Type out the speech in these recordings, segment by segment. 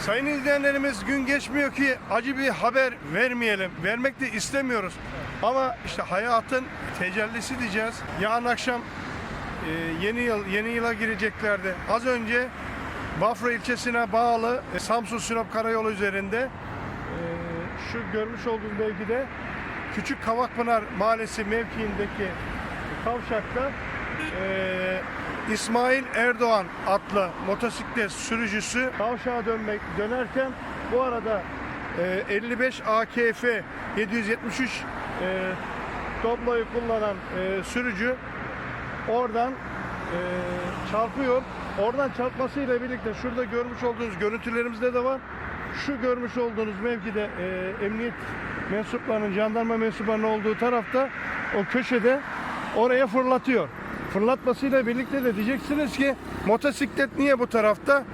Sayın izleyenlerimiz gün geçmiyor ki acı bir haber vermeyelim. Vermek de istemiyoruz. Ama işte hayatın tecellisi diyeceğiz. Yarın akşam e, yeni yıl yeni yıla gireceklerdi. Az önce Bafra ilçesine bağlı e, Samsun Sinop Karayolu üzerinde e, şu görmüş olduğunuz mevkide Küçük Kavakpınar Mahallesi mevkiindeki kavşakta e, İsmail Erdoğan adlı motosiklet sürücüsü kavşağa dönmek dönerken bu arada e, 55 AKF 773 e, Doblo'yu kullanan e, sürücü oradan e, çarpıyor. Oradan çarpmasıyla birlikte şurada görmüş olduğunuz görüntülerimizde de var. Şu görmüş olduğunuz mevkide e, emniyet mensuplarının, jandarma mensuplarının olduğu tarafta o köşede oraya fırlatıyor. Fırlatmasıyla birlikte de diyeceksiniz ki motosiklet niye bu tarafta?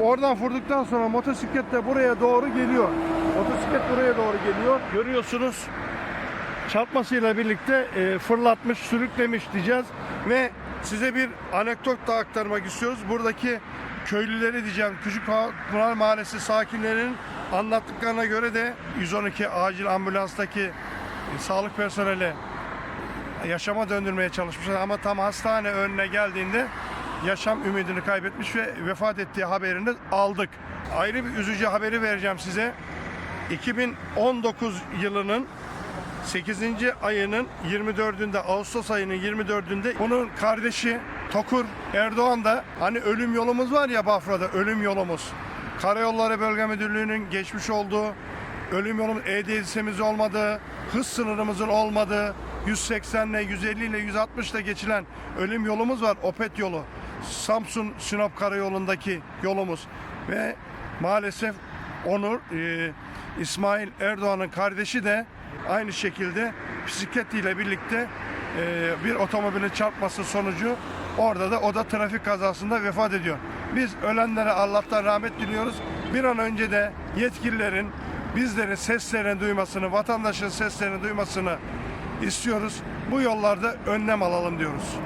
Oradan vurduktan sonra motosiklet de buraya doğru geliyor. Motosiklet buraya doğru geliyor. Görüyorsunuz çarpmasıyla birlikte e, fırlatmış, sürüklemiş diyeceğiz ve size bir anekdot da aktarmak istiyoruz. Buradaki köylüleri diyeceğim, Küçük Pınar Mahallesi sakinlerinin anlattıklarına göre de 112 acil ambulanstaki e, sağlık personeli yaşama döndürmeye çalışmışlar ama tam hastane önüne geldiğinde yaşam ümidini kaybetmiş ve vefat ettiği haberini aldık. Ayrı bir üzücü haberi vereceğim size. 2019 yılının 8. ayının 24'ünde Ağustos ayının 24'ünde bunun kardeşi Tokur Erdoğan da hani ölüm yolumuz var ya Bafra'da ölüm yolumuz. Karayolları Bölge Müdürlüğü'nün geçmiş olduğu ölüm yolumuz EDS'imiz olmadığı, hız sınırımızın olmadığı, 180 ile 150 ile 160 ile geçilen ölüm yolumuz var. Opet yolu. Samsun Sinop Karayolu'ndaki yolumuz ve maalesef Onur e, İsmail Erdoğan'ın kardeşi de aynı şekilde bisikletiyle birlikte e, bir otomobilin çarpması sonucu orada da o da trafik kazasında vefat ediyor. Biz ölenlere Allah'tan rahmet diliyoruz. Bir an önce de yetkililerin bizlerin seslerini duymasını, vatandaşın seslerini duymasını istiyoruz. Bu yollarda önlem alalım diyoruz.